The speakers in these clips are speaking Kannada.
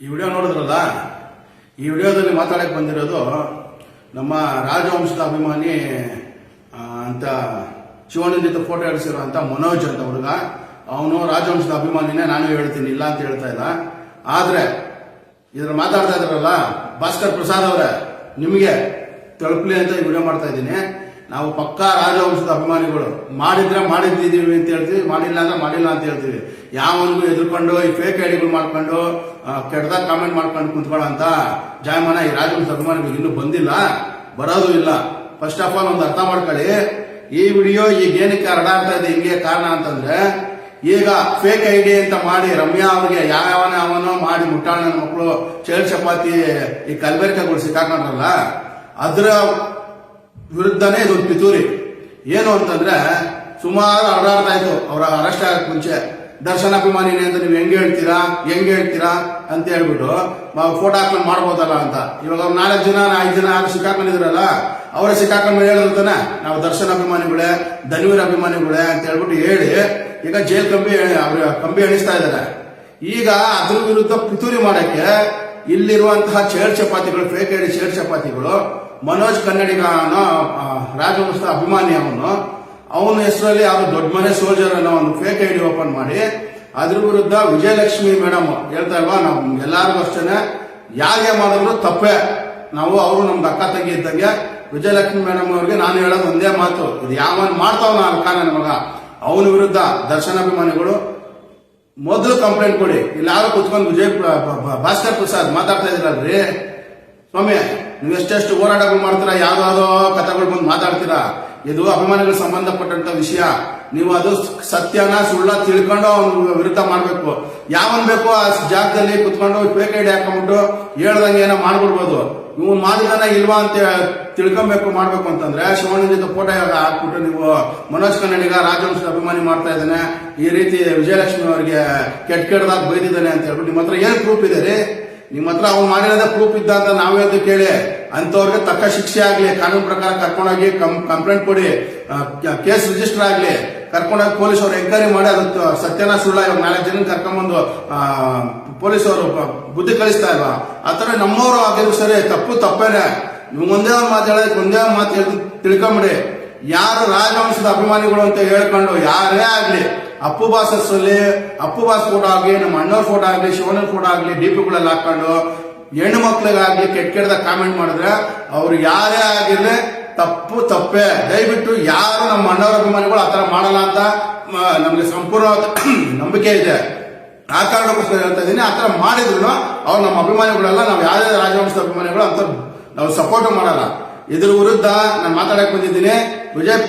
ಈ ವಿಡಿಯೋ ನೋಡಿದ್ರಲ್ಲ? ಈ ವಿಡಿಯೋದಲ್ಲಿ ಮಾತಾಡಕ್ಕೆ ಬಂದಿರೋದು ನಮ್ಮ ರಾಜವಂಶದ ಅಭಿಮಾನಿ ಅಂತ ಶಿವಣ್ಣನ ಜೊತೆ ಫೋಟೋ ಹಿಡಿಸಿರೋ ಅಂತ ಮನೋಜ್ ಅಂತ ಹುಡುಗ. ಅವನು ರಾಜವಂಶದ ಅಭಿಮಾನಿನೇ ನಾನು ಹೇಳ್ತೀನಿ, ಇಲ್ಲ ಅಂತ ಹೇಳ್ತಾ ಇಲ್ಲ. ಆದ್ರೆ ಇದ್ರ ಮಾತಾಡ್ತಾ ಇದ್ರಲ್ಲ, ಭಾಸ್ಕರ್ ಪ್ರಸಾದ್ ಅವರೇ, ನಿಮಗೆ ತಲುಪಲಿ ಅಂತ ಈ ವಿಡಿಯೋ ಮಾಡ್ತಾ ಇದ್ದೀನಿ. ನಾವು ಪಕ್ಕಾ ರಾಜವಂಶದ ಅಭಿಮಾನಿಗಳು, ಮಾಡಿದ್ರೆ ಮಾಡಿದ್ದೀವಿ ಅಂತ ಹೇಳ್ತೀವಿ, ಮಾಡಿಲ್ಲ ಅಂದ್ರೆ ಮಾಡಿಲ್ಲ ಅಂತ ಹೇಳ್ತೀವಿ. ಯಾವನಿಗೂ ಎದುರ್ಕೊಂಡು ಈ ಫೇಕ್ ಐಡಿಗಳು ಮಾಡ್ಕೊಂಡು ಕೆಟ್ಟದಾಗ ಕಾಮೆಂಟ್ ಮಾಡ್ಕೊಂಡು ಕುಂತ್ಕೊಳ್ಳೋ ಅಂತ ಜಾಯಮಾನ ಈ ರಾಜವಂಶದ ಅಭಿಮಾನಿಗಳು ಇನ್ನೂ ಬಂದಿಲ್ಲ, ಬರೋದು ಇಲ್ಲ. ಫಸ್ಟ್ ಆಫ್ ಆಲ್ ಒಂದು ಅರ್ಥ ಮಾಡ್ಕೊಳ್ಳಿ. ಈ ವಿಡಿಯೋ ಈಗ ಏನಕ್ಕೆ ಹರಡಾಡ್ತಾ ಇದೆ, ಹಿಂಗೆ ಕಾರಣ ಅಂತಂದ್ರೆ, ಈಗ ಫೇಕ್ ಐಡಿ ಅಂತ ಮಾಡಿ ರಮ್ಯಾ ಅವ್ರಿಗೆ ಯಾವ್ಯಾವನ ಅವನೋ ಮಾಡಿ ಮುಟ್ಟಾಣ ಮಕ್ಕಳು ಚೇಳ್ ಚಪಾತಿ, ಈ ಕಲಬೆರಕೆಗಳು ಸಿಕ್ಕಾಕೊಂಡ್ರಲ್ಲ, ಅದರ ವಿರುದ್ಧನೇ ಇದೊಂದು ಪಿತೂರಿ. ಏನು ಅಂತಂದ್ರೆ, ಸುಮಾರು ಅಡಾಡ್ತಾ ಇತ್ತು ಅವರ ಅರೆಸ್ಟ್ ಆಗಕ್ ಮುಂಚೆ. ದರ್ಶನ ಅಭಿಮಾನಿ ಅಂತ ನೀವು ಹೆಂಗೆ ಹೇಳ್ತೀರಾ? ಹೆಂಗೆ ಹೇಳ್ತೀರಾ ಅಂತ ಹೇಳ್ಬಿಟ್ಟು ಫೋಟೋ ಹಾಕೊಂಡು ಮಾಡ್ಬೋದಲ್ಲ ಅಂತ. ಇವಾಗ ಅವ್ರು ನಾಲ್ಕು ಜನ ಐದು ಜನ ಸಿಕ್ಕಾಕೊಂಡಿದ್ರಲ್ಲ, ಅವರೇ ಸಿಕ್ಕಾಕೊಂಡು ಹೇಳಿದ್ರು ತಾನೆ, ನಾವು ದರ್ಶನ ಅಭಿಮಾನಿಗಳೇ, ಧನ್ವೀರ್ ಅಭಿಮಾನಿಗಳೇ ಅಂತ ಹೇಳ್ಬಿಟ್ಟು ಹೇಳಿ, ಈಗ ಜೈಲ್ ಕಂಬಿ ಕಂಬಿ ಎಣಿಸ್ತಾ ಇದ್ದಾರೆ. ಈಗ ಅದ್ರ ವಿರುದ್ಧ ಪಿತೂರಿ ಮಾಡಕ್ಕೆ ಇಲ್ಲಿರುವಂತಹ ಚೇರ್ ಚಪಾತಿಗಳು ಫೇಕ್ ಹೇಳಿ ಚೇರ್ ಚಪಾತಿಗಳು ಮನೋಜ್ ಕನ್ನಡಿಗ ಅನ್ನೋ ರಾಜವಂಶದ ಅಭಿಮಾನಿ ಅವನು. ಅವನ ಹೆಸರಲ್ಲಿ ಯಾರು ದೊಡ್ಡ ಮನೆ ಸೋಲ್ಜರ್ ಅನ್ನೋ ಒಂದು ಫೇಕ್ ಐಡಿ ಓಪನ್ ಮಾಡಿ, ಅದ್ರ ವಿರುದ್ಧ ವಿಜಯಲಕ್ಷ್ಮಿ ಮೇಡಮ್ ಹೇಳ್ತಾ ಇಲ್ವಾ ನಾವು ಎಲ್ಲಾರಿಗೂ ಅಷ್ಟೇನೆ ಯಾಗೆ ಮಾಡಿದ್ರು ತಪ್ಪೇ. ನಾವು ಅವರು ನಮ್ದು ಅಕ್ಕ ತಂಗಿ ಇದ್ದಂಗೆ, ವಿಜಯಲಕ್ಷ್ಮಿ ಮೇಡಮ್ ಅವ್ರಿಗೆ ನಾನು ಹೇಳೋದು ಒಂದೇ ಮಾತು, ಇದು ಯಾವನ್ ಮಾಡ್ತಾವನ ಅಕ್ಕ ನನ್ನ ಮಗ ಅವನ ವಿರುದ್ಧ ದರ್ಶನ ಅಭಿಮಾನಿಗಳು ಮೊದಲು ಕಂಪ್ಲೇಂಟ್ ಕೊಡಿ. ಇಲ್ಲಿ ಯಾರು ಕುತ್ಕೊಂಡು ವಿಜಯ್ ಭಾಸ್ಕರ್ ಪ್ರಸಾದ್ ಮಾತಾಡ್ತಾ ಇದ್ರಲ್ರಿ. ಸ್ವಾಮಿ ನೀವು ಎಷ್ಟೆಷ್ಟು ಹೋರಾಟಗಳು ಮಾಡ್ತೀರಾ? ಯಾವ್ದಾವ್ದೋ ಕಥೆಗಳು ಬಂದು ಮಾತಾಡ್ತೀರಾ? ಇದು ಅಭಿಮಾನಿಗಳಿಗೆ ಸಂಬಂಧಪಟ್ಟಂತ ವಿಷಯ. ನೀವು ಅದು ಸತ್ಯನ ಸುಳ್ಳ ತಿಳ್ಕೊಂಡು ಅವ್ನ ವಿರುದ್ಧ ಮಾಡ್ಬೇಕು. ಯಾವನ್ ಬೇಕೋ ಆ ಜಾಗದಲ್ಲಿ ಕುತ್ಕೊಂಡು ಫೇಕ್ ಐಡಿ ಹಾಕೊಂಡ್ಬಿಟ್ಟು ಹೇಳ್ದಂಗೆ ಏನೋ ಮಾಡ್ಬಿಡ್ಬೋದು. ನೀವು ಮಾಡಿದಾನ ಇಲ್ವಾ ಅಂತ ತಿಳ್ಕೊಬೇಕು, ಮಾಡ್ಬೇಕು ಅಂತಂದ್ರೆ ಶಿವಣ್ಣನ ಜೊತೆ ಫೋಟೋ ಹಾಕ್ಬಿಟ್ಟು ನೀವು ಮನೋಜ್ ಕನ್ನಡಿಗ ರಾಜವಂಶದ ಅಭಿಮಾನಿ ಮಾಡ್ತಾ ಇದ್ದಾನೆ. ಈ ರೀತಿ ವಿಜಯಲಕ್ಷ್ಮಿ ಅವರಿಗೆ ಕೆಟ್ಟ ಕೆಟ್ಟದಾಗ ಬೈದಿದ್ದಾನೆ ಅಂತ ಹೇಳ್ಬಿಟ್ಟು ನಿಮ್ಮ ಹತ್ರ ಏನ್ ಪ್ರೂಫ್ ಇದೆ ರೀ? ನಿಮ್ಮ ಹತ್ರ ಅವ್ನು ಮಾಡಿರೋದೇ ಪ್ರೂಫ್ ಇದ್ದ ಅಂತ ನಾವೇ ಅದು ಕೇಳಿ ಅಂತವ್ರಿಗೆ ತಕ್ಕ ಶಿಕ್ಷೆ ಆಗ್ಲಿ, ಕಾನೂನು ಪ್ರಕಾರ ಕರ್ಕೊಂಡೋಗಿ ಕಂಪ್ಲೇಂಟ್ ಕೊಡಿ ಕೇಸ್ ರಿಜಿಸ್ಟರ್ ಆಗ್ಲಿ, ಕರ್ಕೊಂಡೋಗಿ ಪೊಲೀಸ್ ಅವರು ಎಂಕ್ವೈರಿ ಮಾಡಿ ಅದು ಸತ್ಯನ ಸುಳ್ಳ ಇವಾಗ ನಾಲ್ಕು ಜನ ಕರ್ಕೊಂಡ್ಬಂದು ಪೊಲೀಸ್ ಅವರು ಬುದ್ಧಿ ಕಳಿಸ್ತಾ ಇಲ್ವಾ? ಆ ಥರ ನಮ್ಮವರು ಆಗಿದ್ರು ಸರಿ, ತಪ್ಪು ತಪ್ಪೇನೆ. ಒಂದೇ ಒಂದು ಮಾತು ಹೇಳೋದಕ್ಕೆ ಒಂದೇ ಮಾತು ಹೇಳಿ ತಿಳ್ಕೊಂಬಿಡಿ. ಯಾರು ರಾಜವಂಶದ ಅಭಿಮಾನಿಗಳು ಅಂತ ಹೇಳ್ಕೊಂಡು ಯಾರೇ ಆಗ್ಲಿ, ಅಪ್ಪು ಬಾಸಸ್ ಅಲ್ಲಿ ಅಪ್ಪು ಬಾಸ್ ಫೋಟೋ ಆಗ್ಲಿ, ನಮ್ಮ ಅಣ್ಣವ್ರ ಫೋಟೋ ಆಗ್ಲಿ ಶಿವನ ಫೋಟೋ ಆಗ್ಲಿ, ಡಿಪಿಗಳಲ್ಲಿ ಹಾಕೊಂಡು ಹೆಣ್ಣು ಮಕ್ಳಿಗಾಗ್ಲಿ ಕೆಟ್ಟ ಕೆಟ್ಟದಾಗ ಕಾಮೆಂಟ್ ಮಾಡಿದ್ರೆ ಅವ್ರು ಯಾರೇ ಆಗಿರ್ಲಿ ತಪ್ಪು ತಪ್ಪೆ. ದಯವಿಟ್ಟು ಯಾರು ನಮ್ಮ ಅಣ್ಣವ್ರ ಅಭಿಮಾನಿಗಳು ಆತರ ಮಾಡಲ್ಲ ಅಂತ ನಮಗೆ ಸಂಪೂರ್ಣವಾದ ನಂಬಿಕೆ ಇದೆ. ಆ ಕಾರಣಕ್ಕೋಸ್ಕರ ಹೇಳ್ತಾ ಇದ್ದೀನಿ ಆತರ ಮಾಡಿದ್ರು ಅವ್ರು ನಮ್ಮ ಅಭಿಮಾನಿಗಳೆಲ್ಲ, ನಾವು ಯಾವುದೇ ರಾಜವಂಶದ ಅಭಿಮಾನಿಗಳು ಅಂತ ನಾವು ಸಪೋರ್ಟ್ ಮಾಡಲ್ಲ. ಇದ್ರ ವಿರುದ್ಧ ನಾನು ಮಾತಾಡಕ್ ಬಂದಿದ್ದೀನಿ. ವಿಜಯ್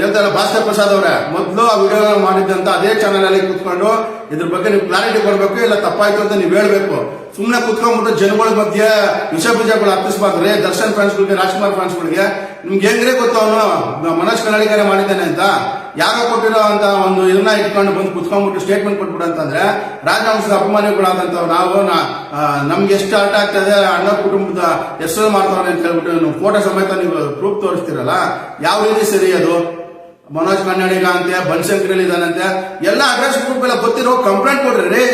ಹೇಳ್ತಾರೆ ಭಾಸ್ಕರ್ ಪ್ರಸಾದ್ ಅವರೇ, ಮೊದಲು ಆ ವಿಡಿಯೋ ಮಾಡಿದ್ದಂತ ಅದೇ ಚಾನಲ್ ಅಲ್ಲಿ ಕುತ್ಕೊಂಡು ಇದ್ರ ಬಗ್ಗೆ ನೀವು ಕ್ಲಾರಿಟಿ ಕೊಡಬೇಕು, ಇಲ್ಲ ತಪ್ಪಾಯ್ತು ಅಂತ ನೀವು ಹೇಳ್ಬೇಕು. ಸುಮ್ಮನೆ ಕುತ್ಕೊಂಡ್ಬಿಟ್ಟು ಜನಗಳ ಮಧ್ಯೆ ವಿಷ ಬೀಜಗಳು ಹತ್ತಿಸ್ಬಾರ್ದ್ರೆ ದರ್ಶನ್ ಫ್ಯಾನ್ಸ್ಗಳಿಗೆ ರಾಜ್ಕುಮಾರ್ ಫ್ಯಾನ್ಸ್ಗಳಿಗೆ ನಿಮ್ಗೆ ಹೆಂಗ್ರೆ ಗೊತ್ತು ಅವನು? ಮನೋಜ್ ಕನ್ನಡಿಗರೇ ಮಾಡಿದ್ದಾನೆ ಅಂತ. ಯಾರೋ ಕೊಟ್ಟಿರೋ ಅಂತ ಒಂದು ಇದನ್ನ ಇಟ್ಕೊಂಡು ಬಂದು ಕುತ್ಕೊಂಡ್ಬಿಟ್ಟು ಸ್ಟೇಟ್ಮೆಂಟ್ ಕೊಟ್ಬಿಡು ಅಂತಂದ್ರೆ ರಾಜವಂಶದ ಅಪಮಾನಿಗಳಾದಂಥವ್ರು ನಾವು ನಮ್ಗೆ ಎಷ್ಟು ಆಟ ಆಗ್ತದೆ, ಅಣ್ಣ ಕುಟುಂಬದ ಹೆಸರು ಮಾಡ್ತಾವ್ರೆ ಅಂತ ಹೇಳ್ಬಿಟ್ಟು ಫೋಟೋ ಸಮೇತ ನೀವು ಪ್ರೂಫ್ ತೋರಿಸ್ತೀರಲ್ಲ, ಯಾವ ರೀತಿ ಸರಿ ಅದು? ಮನೋಜ್ ಕನ್ನಡಿಗ ಅಂತೆ ಬನಶಂಕರಲ್ಲಿ ಇದಾನಂತೆ ಎಲ್ಲ ಅಡ್ರೆಸ್ ಪ್ರೂಫ್ ಎಲ್ಲ ಗೊತ್ತಿರೋ ಕಂಪ್ಲೇಂಟ್ ಕೊಡ್ರಿ, ರೀ.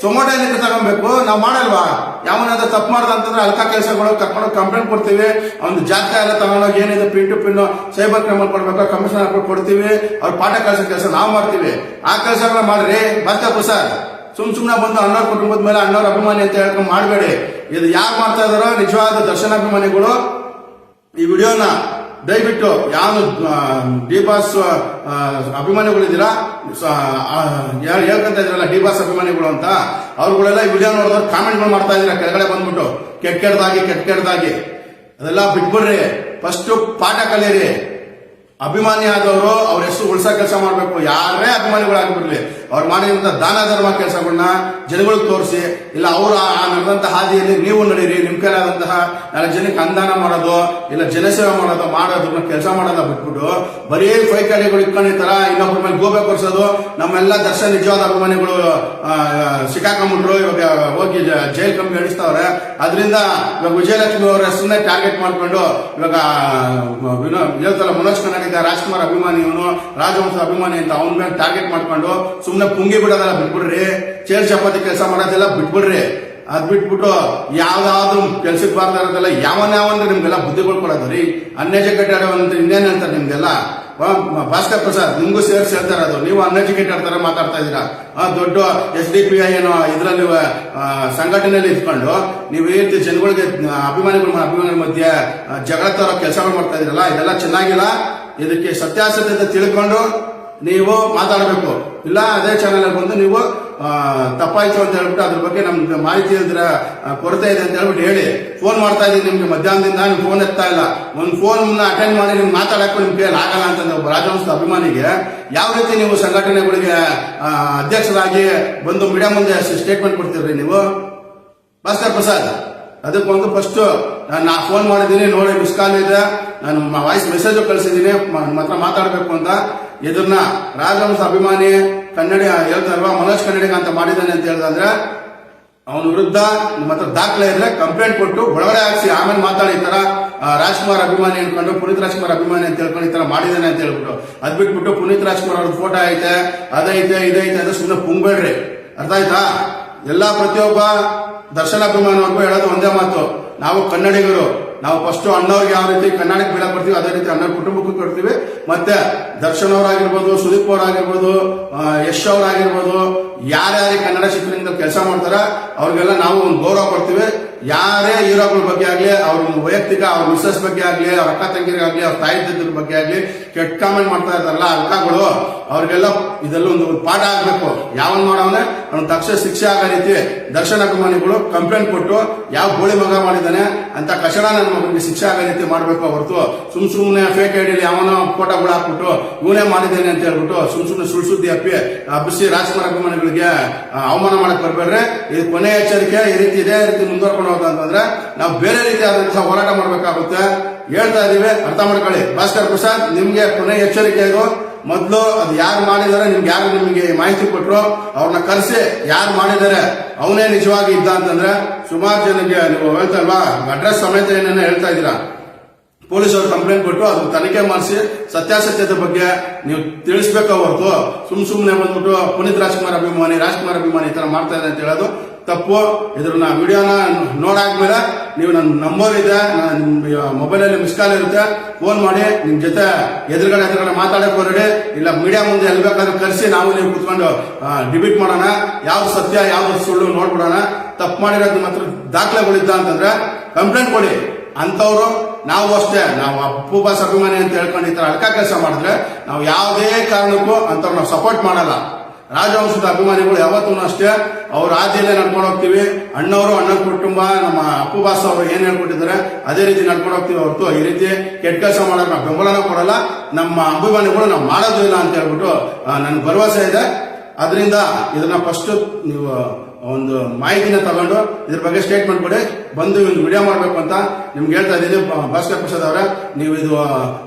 ಸೊಮೋಟೋ ಏನಕ್ಕೆ ತಗೊಬೇಕು? ನಾವು ಮಾಡಲ್ವಾ? ಯಾವನಾದ ತಪ್ಪು ಮಾಡ್ದ ಅಂತಂದ್ರೆ ಅಲ್ಕ ಕೆಲಸಗಳು ಕರ್ಕೊಂಡು ಕಂಪ್ಲೇಂಟ್ ಕೊಡ್ತೀವಿ. ಅವ್ನ ಜಾತ್ರೆ ಎಲ್ಲ ತಗೊಂಡೋಗಿ ಏನಿದೆ pin to pin cyber crime ಕೊಡ್ಬೇಕು ಕಮಿಷನ್ ಹಾಕೊಂಡು ಕೊಡ್ತೀವಿ. ಅವ್ರ ಪಾಠ ಕಲಿಸೋ ಕೆಲಸ ನಾವು ಮಾಡ್ತೀವಿ. ಆ ಕೆಲಸಗಳ ಮಾಡ್ರಿ. ಬರ್ತಾ ಸರ್. ಸುಮ್ ಸುಮ್ಮನೆ ಬಂದು ಅಣ್ಣವ್ರ ಕುಟುಂಬದ ಮೇಲೆ ಅಣ್ಣವ್ರ ಅಭಿಮಾನಿ ಅಂತ ಹೇಳ್ಕೊಂಡು ಮಾಡಬೇಡಿ. ಇದು ಯಾರು ಮಾಡ್ತಾ ಇದಾರೋ ನಿಜವಾದ ದರ್ಶನ ಅಭಿಮಾನಿಗಳು ಈ ವಿಡಿಯೋನ ದಯವಿಟ್ಟು ಯಾರು ಡಿ ಬಾಸ್ ಆ, ಅಭಿಮಾನಿಗಳಿದ್ದೀರಾ? ಯಾರು ಹೇಳ್ಕೊಂತ ಇದ್ರಲ್ಲ ಡಿ ಬಾಸ್ ಅಭಿಮಾನಿಗಳು ಅಂತ. ಅವ್ರುಗಳೆಲ್ಲ ವಿಡಿಯೋ ನೋಡಿದ್ರೆ ಕಾಮೆಂಟ್ಗಳು ಮಾಡ್ತಾ ಇದ್ದೀರಾ? ಕೆಳಗಡೆ ಬಂದ್ಬಿಟ್ಟು. ಕೆಟ್ಟ ಕೆಟ್ಟದಾಗಿ ಕೆಟ್ಟ ಕೆಟ್ಟದಾಗಿ ಅದೆಲ್ಲ ಬಿಟ್ಬಿಡ್ರಿ. ಫಸ್ಟ್ ಪಾಠ ಕಲಿಯಿರಿ. ಅಭಿಮಾನಿ ಆದವರು ಅವ್ರ ಹೆಸರು ಉಳ್ಸೋ ಕೆಲಸ ಮಾಡಬೇಕು. ಯಾರೇ ಅಭಿಮಾನಿಗಳಾಗ್ಬಿಡ್ಲಿ. ಅವ್ರು ಮಾಡಿದಂತ ದಾನ ಧರ್ಮ ಕೆಲಸಗಳನ್ನ ಜನಗಳಿಗೆ ತೋರಿಸಿ, ಇಲ್ಲ ಅವರು ನಡೆದಂತ ಹಾದಿಯಲ್ಲಿ ನೀವು ನಡೀರಿ, ನಿಮ್ ಕೈಲಾದಂತಹ ಜನಕ್ಕೆ ಅನುದಾನ ಮಾಡೋದು, ಇಲ್ಲ ಜನಸೇವೆ ಮಾಡೋದು, ಮಾಡೋದನ್ನ ಕೆಲಸ ಮಾಡೋದ ಬಿಟ್ಬಿಟ್ಟು, ಬರೀ ಫೈಕಾಲಿಗಳು ಇಟ್ಕೊಂಡಿರ್ತಾರ ಇನ್ನೊಬ್ಬರ ಮೇಲೆ ಗೋಬೆ ಕೊರ್ಸೋದು, ನಮ್ಮೆಲ್ಲ ದರ್ಶನ ನಿಜವಾದ ಅಭಿಮಾನಿಗಳು ಸಿಕ್ಕಾಕೊಂಡ್ಬಿಟ್ರು ಇವಾಗ ಹೋಗಿ ಜೈಲ್ ಕಂಬಿ ಅಡಿಸ್ತಾವ್ರೆ ಅದರಿಂದ ಇವಾಗ ವಿಜಯಲಕ್ಷ್ಮಿ ಅವರ ಹೆಸರನ್ನೇ ಟಾರ್ಗೆಟ್ ಮಾಡ್ಕೊಂಡು, ಇವಾಗ ಹೇಳ್ತಲ್ಲ, ಮನೋಜ್ ಕನ್ನಡಿಗ, ರಾಜ್ಕುಮಾರ್ ಅಭಿಮಾನಿ ಇವನು ರಾಜವಂಶ ಅಭಿಮಾನಿ ಅಂತ ಅವನ ಮೇಲೆ ಟಾರ್ಗೆಟ್ ಮಾಡ್ಕೊಂಡು ಸುಮ್ಮನೆ ಪುಂಗಿ ಬಿಡೋದಲ್ಲ ಬಿಟ್ಬಿಡ್ರಿ. ಚೇರ್ ಚಪಾತಿ ಕೆಲಸ ಮಾಡೋದೆಲ್ಲ ಬಿಟ್ಬಿಡ್ರಿ. ಅದ್ ಬಿಟ್ಬಿಟ್ಟು ಯಾವ್ದಾದ್ರು ಕೆಲ್ಸಕ್ಕೆ ಬಾರ್ದ ಇರೋದೆಲ್ಲ ಯಾವನ್ ಯಾವಂದ್ರೆ ನಿಮ್ಗೆಲ್ಲ ಬುದ್ಧಿಗಳು ಕೊಡೋದು ರೀ. ಅನ್ಎಜುಕೇಟೆಡ್ ಅಂತ ಇನ್ನೇನ್ ಹೇಳ್ತಾರೆ ನಿಮ್ಗೆಲ್ಲ? ಭಾಸ್ಕರ್ ಪ್ರಸಾದ್ ನಿಮ್ಗೂ ಸೇರಿಸಿ ಹೇಳ್ತಾರೆ ಅದು. ನೀವು ಅನ್ಎಜುಕೇಟೆಡ್ ತರ ಮಾತಾಡ್ತಾ ಇದೀರಾ ಆ, ದೊಡ್ಡ ಎಸ್ ಡಿ ಪಿ ಐ ಏನೋ ಇದರಲ್ಲಿ ಸಂಘಟನೆಯಲ್ಲಿ ಇಟ್ಕೊಂಡು ನೀವು ರೀತಿ ಜನಗಳಿಗೆ ಅಭಿಮಾನಿಗಳ ಅಭಿಮಾನಿಗಳ ಮಧ್ಯೆ ಜಗಳ ತರ ಕೆಲಸಗಳು ಮಾಡ್ತಾ ಇದೀರಲ್ಲ? ಇದೆಲ್ಲ ಚೆನ್ನಾಗಿಲ್ಲ? ಇದಕ್ಕೆ ಸತ್ಯಾಸತ್ಯತೆ ತಿಳ್ಕೊಂಡು ನೀವು ಮಾತಾಡಬೇಕು. ಇಲ್ಲ ಅದೇ ಚಾನೆಲ್ ಬಂದು ನೀವು ತಪ್ಪಾಯ್ತು ಅಂತ ಹೇಳ್ಬಿಟ್ಟು ಅದ್ರ ಬಗ್ಗೆ ನಮ್ಗೆ ಮಾಹಿತಿ ಇದ್ರ ಆ, ಕೊರತೆ ಇದೆ ಅಂತ ಹೇಳ್ಬಿಟ್ಟು ಹೇಳಿ. ಫೋನ್ ಮಾಡ್ತಾ ಇದ್ದೀನಿ ನಿಮ್ಗೆ ಮಧ್ಯಾಹ್ನದಿಂದ ನಿಮ್ಗೆ ಫೋನ್ ಎತ್ತಾ ಇಲ್ಲ. ಒಂದು ಫೋನ್ ಅಟೆಂಡ್ ಮಾಡಿ ನಿಮ್ಗೆ ಮಾತಾಡಕ್ಕೂ ನಿಮ್ಗೆ ಆಗಲ್ಲ ಅಂತ ರಾಜವಂಶದ ಅಭಿಮಾನಿಗೆ ಯಾವ ರೀತಿ ನೀವು ಸಂಘಟನೆಗಳಿಗೆ ಅಧ್ಯಕ್ಷರಾಗಿ ಬಂದು ಮೀಡಿಯಾ ಮುಂದೆ ಸ್ಟೇಟ್ಮೆಂಟ್ ಕೊಡ್ತೀರಿ ನೀವು? ಭಾಸ್ಕರ್ ಪ್ರಸಾದ್ ಅದಕ್ಕೊಂದು ಫಸ್ಟ್ ನಾನು ಫೋನ್ ಮಾಡಿದ್ದೀನಿ ನೋಡಿ ಮಿಸ್ ಕಾಲ್ ಇದೆ. ನಾನು ವಾಯ್ಸ್ ಮೆಸೇಜ್ ಕಳಿಸಿದ್ದೀನಿ ಮಾತ್ರ ಮಾತಾಡಬೇಕು ಅಂತ. ಇದನ್ನ ರಾಜವಂಶ ಅಭಿಮಾನಿ ಕನ್ನಡಿ ಹೇಳ್ತಾರಲ್ವಾ ಮನೋಜ್ ಕನ್ನಡಿಗ ಅಂತ ಮಾಡಿದ್ದಾನೆ ಅಂತ ಹೇಳಿದ್ರೆ ಅವನ ವಿರುದ್ಧ ನಿಮ್ಮ ಹತ್ರ ದಾಖಲೆ ಇದ್ರೆ ಕಂಪ್ಲೇಂಟ್ ಕೊಟ್ಟು ಒಳಗಡೆ ಹಾಕ್ಸಿ, ಆಮೇಲೆ ಮಾತಾಡಿ ಈ ತರ ರಾಜ್ಕುಮಾರ್ ಅಭಿಮಾನಿ ಅನ್ಕೊಂಡು ಪುನೀತ್ ರಾಜ್ಕುಮಾರ್ ಅಭಿಮಾನಿ ಅಂತ ಹೇಳ್ಕೊಂಡು ಈ ತರ ಮಾಡಿದಾನೆ ಅಂತ ಹೇಳ್ಬಿಟ್ಟು. ಅದ್ ಬಿಟ್ಬಿಟ್ಟು ಪುನೀತ್ ರಾಜ್ಕುಮಾರ್ ಅವ್ರ ಫೋಟೋ ಐತೆ, ಅದೈತೆ, ಇದೈತೆ ಅಂತ ಸುಮ್ಮನೆ ಪುಂಬೇಡ್ರಿ ಅರ್ಥ ಆಯ್ತಾ? ಎಲ್ಲಾ ಪ್ರತಿಯೊಬ್ಬ ದರ್ಶನ ಅಭಿಮಾನವರೆಗೂ ಹೇಳೋದು ಒಂದೇ ಮಾತು. ನಾವು ಕನ್ನಡಿಗರು ನಾವು ಫಸ್ಟ್ ಅಣ್ಣವ್ರಿಗೆ ಯಾವ ರೀತಿ ಕನ್ನಡಕ್ಕೆ ಬೀಳ ಕೊಡ್ತೀವಿ, ಅದೇ ರೀತಿ ಅಣ್ಣ ಕುಟುಂಬಕ್ಕೂ ಕೊಡ್ತೀವಿ. ಮತ್ತೆ ದರ್ಶನ್ ಅವರಾಗಿರ್ಬೋದು, ಸುದೀಪ್ ಅವರಾಗಿರ್ಬೋದು ಯಶ್ ಅವರಾಗಿರ್ಬೋದು ಯಾರ್ಯಾರಿಗೆ ಕನ್ನಡ ಶಿಕ್ಷಣದಿಂದ ಕೆಲಸ ಮಾಡ್ತಾರ ಅವ್ರಿಗೆಲ್ಲ ನಾವು ಒಂದು ಗೌರವ ಕೊಡ್ತೀವಿ. ಯಾರೇ ಹೀರೋಗಳ ಬಗ್ಗೆ ಆಗಲಿ, ಅವ್ರ ವೈಯಕ್ತಿಕ, ಅವ್ರ ಮಿಸ್ಸಸ್ ಬಗ್ಗೆ ಆಗಲಿ, ಅವ್ರ ಅಕ್ಕ ತಂಗಿರಾಗಲಿ ಅವ್ರ ತಾಯಿ ಬಗ್ಗೆ ಆಗಲಿ ಕೆಟ್ಟ ಕಾಮೆಂಟ್ ಮಾಡ್ತಾ ಇರ್ತಾರಲ್ಲ ಅಕ್ಕಗಳು ಅವ್ರಿಗೆಲ್ಲ ಇದೆಲ್ಲ ಒಂದು ಪಾಠ ಆಗಬೇಕು. ಯಾವನ್ ಮಾಡವನೇ? ಅವ್ನ ತಕ್ಷ ಶಿಕ್ಷೆ ಆಗೋ ರೀತಿ ದರ್ಶನ ಅಭಿಮಾನಿಗಳು ಕಂಪ್ಲೇಂಟ್ ಕೊಟ್ಟು, ಯಾವ ಗೋಳಿ ಮಗ ಮಾಡಿದ್ದಾನೆ? ಅಂತ ಕಷಣ ನನ್ನ ಮಗನಿಗೆ ಶಿಕ್ಷೆ ಆಗೋ ರೀತಿ ಮಾಡಬೇಕು ಹೊರತು. ಸುಮ್ ಸುಮ್ಮನೆ ಫೇಕ್ ಐಡಿಯಲ್ಲಿ ಯಾವನೋ ಫೋಟೋಗಳು ಹಾಕ್ಬಿಟ್ಟು, ಇವನೇ ಮಾಡಿದ್ದೇನೆ ಅಂತ ಹೇಳ್ಬಿಟ್ಟು ಸುಮ್ ಸುಮ್ಮನೆ ಸುಳ್ಸುದ್ದಿ ಸುದ್ದಿ ಅಪ್ಪಿ ಹಬ್ಬಿಸಿ ರಾಜ್ಕುಮಾರ್ ಅಭಿಮಾನಿಗಳಿಗೆ ಆ, ಅವಮಾನ ಮಾಡಕ್ ಬರ್ಬೇಡ್ರೆ ಇದು ಕೊನೆ ಎಚ್ಚರಿಕೆ ಈ ರೀತಿ ಇದೇ ರೀತಿ ಮುಂದುವರ್ಕೊಂಡು ಹೋಗ್ತಾ ಅಂತಂದ್ರೆ ನಾವು ಬೇರೆ ರೀತಿಯಾದಂತಹ ಹೋರಾಟ ಮಾಡ್ಬೇಕಾಗುತ್ತೆ. ಹೇಳ್ತಾ ಇದೀವಿ ಅರ್ಥ ಮಾಡ್ಕೊಳ್ಳಿ. ಭಾಸ್ಕರ್ ಪ್ರಸಾದ್ ನಿಮ್ಗೆ ಕೊನೆ ಎಚ್ಚರಿಕೆ ಇದು. ಮೊದಲು ಅದು ಯಾರು ಮಾಡಿದಾರೆ ನಿಮ್ಗೆ ಯಾರು ನಿಮಗೆ ಮಾಹಿತಿ ಕೊಟ್ಟರು ಅವ್ರನ್ನ ಕರೆಸಿ ಯಾರು ಮಾಡಿದ್ದಾರೆ ಅವನೇ ನಿಜವಾಗಿ ಇದ್ದ ಅಂತಂದ್ರೆ ಸುಮಾರು ಜನಕ್ಕೆ ನೀವು ಹೇಳ್ತಲ್ವಾ ಅಡ್ರೆಸ್ ಸಮೇತ ಏನೇನೋ ಹೇಳ್ತಾ ಇದ್ದೀರಾ. ಪೊಲೀಸರು ಕಂಪ್ಲೇಂಟ್ ಕೊಟ್ಟು ಅದು ತನಿಖೆ ಮಾಡಿಸಿ ಸತ್ಯಾಸತ್ಯತೆ ಬಗ್ಗೆ ನೀವು ತಿಳಿಸ್ಬೇಕು ಹೊರತು ಸುಮ್ ಸುಮ್ಮನೆ ಬಂದ್ಬಿಟ್ಟು ಪುನೀತ್ ರಾಜ್ಕುಮಾರ್ ಅಭಿಮಾನಿ ರಾಜ್ಕುಮಾರ್ ಅಭಿಮಾನಿ ಈ ತರ ಮಾಡ್ತಾ ಇದೆ ಅಂತ ಹೇಳೋದು ತಪ್ಪು. ಇದ್ರನ್ನ ವಿಡಿಯೋನ ನೋಡಾದ್ಮೇಲೆ ನೀವು ನನ್ನ ನಂಬರ್ ಇದೆ ನಿಮ್ಮ ಮೊಬೈಲಲ್ಲಿ ಮಿಸ್ ಕಾಲ್ ಇರುತ್ತೆ, ಫೋನ್ ಮಾಡಿ, ನಿಮ್ ಜೊತೆ ಎದುರುಗಡೆ ಎದುರುಗಡೆ ಮಾತಾಡಕ್ ಹೊರಡಿ ಇಲ್ಲ ಮೀಡಿಯಾ ಮುಂದೆ ಎಲ್ಲಿ ಬೇಕಾದ್ರೂ ಕರೆಸಿ ನಾವು ನೀವು ಕುತ್ಕೊಂಡು ಡಿಬೇಟ್ ಮಾಡೋಣ. ಯಾವ್ದು ಸತ್ಯ, ಯಾವ್ದು ಸುಳ್ಳು ನೋಡ್ಬಿಡೋಣ. ತಪ್ಪು ಮಾಡಿರೋದು ಮಾತ್ರ ದಾಖಲೆಗಳಿದ್ದ ಅಂತಂದ್ರೆ ಕಂಪ್ಲೇಂಟ್ ಕೊಡಿ. ಅಂತವ್ರು ನಾವು ಅಷ್ಟೇ, ನಾವು ಅಪ್ಪು ಬಾಸ್ ಅಭಿಮಾನಿ ಅಂತ ಹೇಳ್ಕೊಂಡು ಈ ತರ ಅಡ್ಕ ಕೆಲಸ ಮಾಡಿದ್ರೆ ನಾವು ಯಾವುದೇ ಕಾರಣಕ್ಕೂ ಅಂತವ್ರು ನಾವು ಸಪೋರ್ಟ್ ಮಾಡಲ್ಲ. ರಾಜವಂಶದ ಅಭಿಮಾನಿಗಳು ಯಾವತ್ತೂ ಅಷ್ಟೇ, ಅವ್ರ ಆದಿಯಲ್ಲೇ ನಡ್ಕೊಂಡು ಹೋಗ್ತೀವಿ. ಅಣ್ಣವರು ಅಣ್ಣನ ಕುಟುಂಬ, ನಮ್ಮ ಅಪ್ಪು ಬಾಸ್ ಅವರು ಏನ್ ಹೇಳ್ಕೊಟ್ಟಿದ್ದಾರೆ, ಅದೇ ರೀತಿ ನಡ್ಕೊಂಡು ಹೋಗ್ತೀವಿ ಹೊರತು. ಈ ರೀತಿ ಕೆಟ್ಟ ಕೆಲಸ ಮಾಡೋಕೆ ನಾವು ಬೆಂಬಲನ ಕೊಡಲ್ಲ. ನಮ್ಮ ಅಭಿಮಾನಿಗಳು ನಾವು ಮಾಡೋದು ಇಲ್ಲ ಅಂತ ಹೇಳ್ಬಿಟ್ಟು ನನ್ಗೆ ಭರವಸೆ ಇದೆ. ಅದರಿಂದ ಇದನ್ನ ಫಸ್ಟ್ ನೀವು ಒಂದು ಮಾಹಿತಿನ ತಗೊಂಡು ಇದ್ರ ಬಗ್ಗೆ ಸ್ಟೇಟ್ಮೆಂಟ್ ಕೊಡಿ. ಬಂದು ಒಂದು ವಿಡಿಯೋ ಮಾಡಬೇಕು ಅಂತ ನಿಮ್ಗೆ ಹೇಳ್ತಾ ಇದ್ದೀನಿ. ಭಾಸ್ಕರ್ ಪ್ರಸಾದ್ ಅವರೇ ನೀವು ಇದು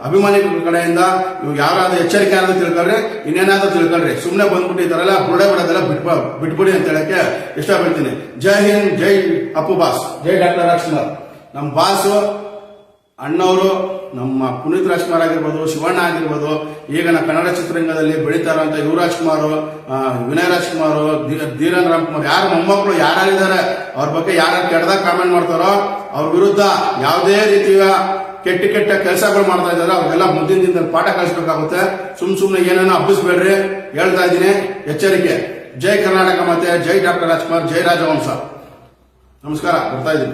ಅಭಿಮಾನಿ ಕಡೆಯಿಂದ ನೀವು ಯಾರಾದ್ರೂ ಎಚ್ಚರಿಕೆ ಆದ್ರೂ ತಿಳ್ಕೊಳ್ರಿ ಇನ್ನೇನಾದ್ರೂ ತಿಳ್ಕೊಳ್ರಿ. ಸುಮ್ಮನೆ ಬಂದ್ಬಿಟ್ಟು ಈ ತರ ಎಲ್ಲ ಬುಡ ಬಿಡೋದೆಲ್ಲ ಬಿಟ್ಬ ಬಿಟ್ಬಿಡಿ ಅಂತ ಹೇಳಕ್ಕೆ ಇಷ್ಟಪಡ್ತೀನಿ. ಜೈ ಹಿಂದ್ ಜೈ ಅಪ್ಪು ಬಾಸ್. ಜೈ ಡಾಕ್ಟರ್ ರಾಜ್ಕುಮಾರ್. ನಮ್ಮ ಬಾಸು ಅಣ್ಣವರು ನಮ್ಮ ಪುನೀತ್ ರಾಜ್ಕುಮಾರ್ ಆಗಿರ್ಬೋದು, ಶಿವಣ್ಣ ಆಗಿರ್ಬೋದು, ಈಗ ನಮ್ಮ ಕನ್ನಡ ಚಿತ್ರರಂಗದಲ್ಲಿ ಬೆಳೀತಾ ಇರುವಂತ ಯುವರಾಜ್ ಕುಮಾರ್ ವಿನಯ್ ರಾಜ್ಕುಮಾರ್ ಧೀರನ್ ರಾಮ್ಕುಮಾರ್ ಯಾರು ಮೊಮ್ಮಕ್ಕಳು ಯಾರಿದ್ದಾರೆ ಅವ್ರ ಬಗ್ಗೆ ಯಾರು ಕೆಟ್ಟದ ಕಾಮೆಂಟ್ ಮಾಡ್ತಾರೋ, ಅವ್ರ ವಿರುದ್ಧ ಯಾವುದೇ ರೀತಿಯ ಕೆಟ್ಟ ಕೆಟ್ಟ ಕೆಲಸಗಳು ಮಾಡ್ತಾ ಇದ್ದಾರೆ, ಅವ್ರಿಗೆಲ್ಲ ಮುಂದಿನ ದಿನದಲ್ಲಿ ಪಾಠ ಕಲಿಸ್ಬೇಕಾಗುತ್ತೆ. ಸುಮ್ ಸುಮ್ನೆ ಏನೇನೋ ಹಬ್ಬಿಸ್ಬೇಡ್ರಿ, ಹೇಳ್ತಾ ಇದ್ದೀನಿ. ಎಚ್ಚರಿಕೆ. ಜೈ ಕರ್ನಾಟಕ ಮತ್ತೆ ಜೈ ಡಾಕ್ಟರ್ ರಾಜ್ಕುಮಾರ್, ಜೈ ರಾಜವಂಶ. ನಮಸ್ಕಾರ, ಬರ್ತಾ ಇದ್ದೀನಿ.